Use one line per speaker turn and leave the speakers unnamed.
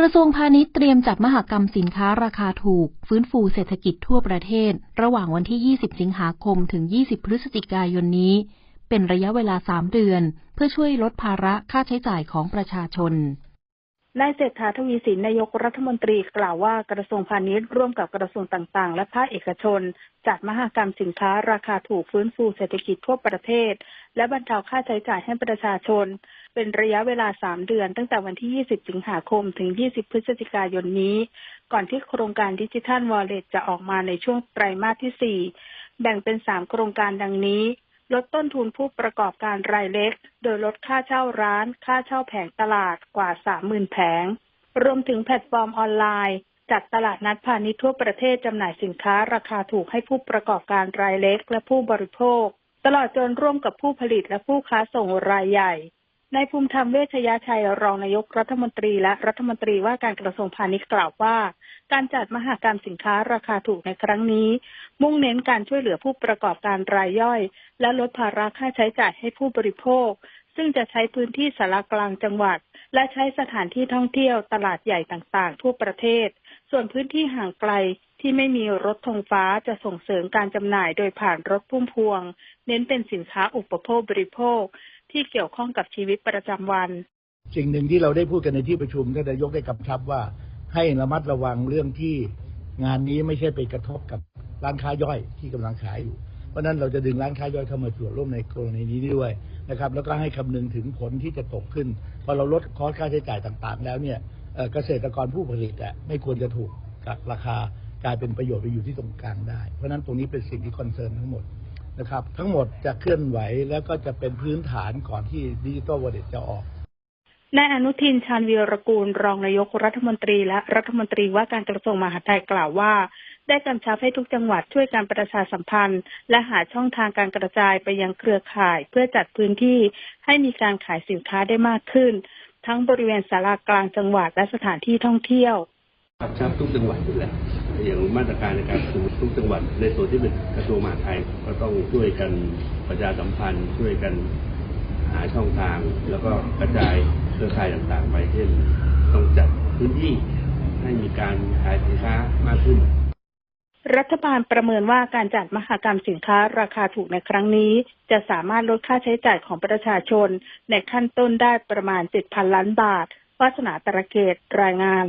กระทรวงพาณิชย์เตรียมจัดมหกรรมสินค้าราคาถูก ฟื้นฟูเศรษฐกิจทั่วประเทศ ระหว่างวันที่ 20 สิงหาคม ถึง 20 พฤศจิกายนนี้ เป็นระยะเวลา 3 เดือน เพื่อช่วยลดภาระค่าใช้จ่ายของประชาชน
นายเศรษฐาทวีสินนายกรัฐมนตรีกล่าวว่ากระทรวงพาณิชย์ร่วมกับกระทรวงต่างๆ และภาคเอกชน จัดมหกรรมสินค้าราคาถูกฟื้นฟูเศรษฐกิจทั่วประเทศ และบรรเทาค่าใช้จ่ายให้ประชาชน เป็นระยะเวลา 3 เดือน ตั้งแต่วันที่ 20 สิงหาคมถึง 20 พฤศจิกายนนี้ ก่อนที่โครงการดิจิทัลวอลเล็ตจะออกมาในช่วงไตรมาสที่ 4 แบ่งเป็น 3 โครงการดังนี้ ลดต้นทุนผู้ประกอบการรายเล็ก โดยลดค่าเช่าร้าน ค่าเช่าแผงตลาดกว่า 30,000 แผง รวมถึงแพลตฟอร์มออนไลน์ จัดตลาดนัดพาณิชย์ทั่วประเทศจำหน่ายสินค้าราคาถูกให้ผู้ประกอบการรายเล็กและผู้บริโภค ตลอดจนร่วมกับผู้ผลิตและผู้ค้าส่งรายใหญ่ นายภูมิธรรมเวชยชัยรองนายกรัฐมนตรีและรัฐมนตรีว่าการกระทรวงพาณิชย์กล่าวว่า การจัดมหากรรมสินค้าราคาถูกในครั้งนี้ มุ่งเน้นการช่วยเหลือผู้ประกอบการรายย่อย และลดภาระค่าใช้จ่ายให้ผู้บริโภค ซึ่งจะใช้พื้นที่สารกลางจังหวัด และใช้สถานที่ท่องเที่ยวตลาดใหญ่ต่างๆ ทั่วประเทศ ส่วนพื้นที่ห่างไกลที่ไม่มีรถธงฟ้าจะส่งเสริมการจำหน่ายโดยผ่านรถพุ่มพวง เน้นเป็นสินค้าอุปโภคบริโภค ที่เกี่ยวข้องกับชีวิตประจำวัน
สิ่งหนึ่งที่เราได้พูดกันในที่ประชุมท่านนายกได้กำชับว่า ให้ระมัดระวังเรื่องที่งานนี้ไม่ใช่ไปกระทบกับร้านค้าย่อยที่กำลังขายอยู่ เพราะนั้นเราจะดึงร้านค้าย่อยเข้ามาส่วนร่วมในกรณีนี้ด้วยนะครับ แล้วก็ให้คำนึงถึงผลที่จะตกขึ้น พอเราลดคอสค่าใช้จ่ายต่างๆ แล้วเนี่ยเอ่อเกษตรกรผู้ผลิตอะไม่ควรจะถูกกับราคากลายเป็นประโยชน์ไปอยู่ที่ตรงกลางได้ เพราะนั้นตรงนี้เป็นสิ่งที่คอนเซิร์นทั้งหมด นะครับ ทั้งหมดจะเคลื่อนไหวแล้วก็จะเป็นพื้นฐานก่อนที่ดิจิตอลวอลเล็ตจะออก
นายอนุทินชาญวีรกูลรองนายกรัฐมนตรีและรัฐมนตรีว่าการกระทรวงมหาดไทยกล่าวว่า ได้กำชับให้ทุกจังหวัดช่วยการประชาสัมพันธ์ และหาช่องทางการกระจายไปยังเครือข่าย เพื่อจัดพื้นที่ให้มีการขายสินค้าได้มากขึ้น ทั้งบริเวณสารากลางจังหวัดและสถานที่ท่องเที่ยว
กำชับทุกจังหวัดอยู่แล้ว อย่างมาตรการในการคุมทุกจังหวัด ในส่วนที่เป็นกระทรวงมหาดไทยก็ต้องช่วยกันประชาสัมพันธ์ช่วยกันหาช่องทาง แล้วก็กระจายเครือข่ายต่างๆ ไปเช่นต้องจัดพื้นที่ให้มีการขายสินค้ามากขึ้น
รัฐบาลประเมินว่าการจัดมหกรรมสินค้าราคาถูกในครั้งนี้ จะสามารถลดค่าใช้จ่ายของประชาชน ในขั้นต้นได้ประมาณ 7,000 ล้านบาท วาสนาตระเกตรายงาน